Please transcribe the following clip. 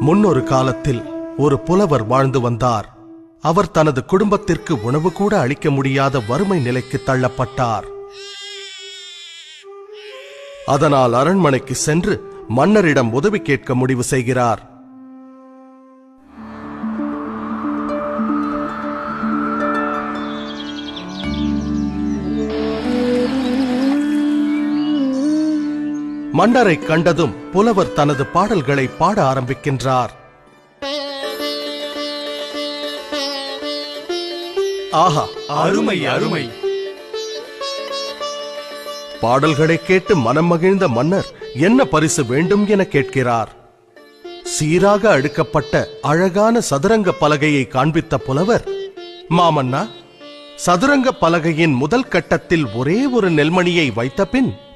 முன்னொரு காலத்தில் ஒரு புலவர் வாழ்ந்து வந்தார். அவர் தனது குடும்பத்திற்கு உணவு கூட அளிக்க முடியாத வறுமை நிலைக்கு தள்ளப்பட்டார். அதனால் அரண்மனைக்கு சென்று மன்னரிடம் உதவி கேட்க முடிவு செய்கிறார். மன்னரை கண்டதும் புலவர் தனது பாடல்களை பாட ஆரம்பிக்கின்றார். ஆஹா அருமை அருமை. பாடல்களை கேட்டு மனம் மகிழ்ந்த மன்னர் என்ன பரிசு வேண்டும் என கேட்கிறார். சீராக அடுக்கப்பட்ட அழகான சதுரங்க பலகையை காண்பித்த புலவர் மாமன்னா சதுரங்க பலகையின் முதல் கட்டத்தில் ஒரே ஒரு நெல்மணியை வைத்த பின்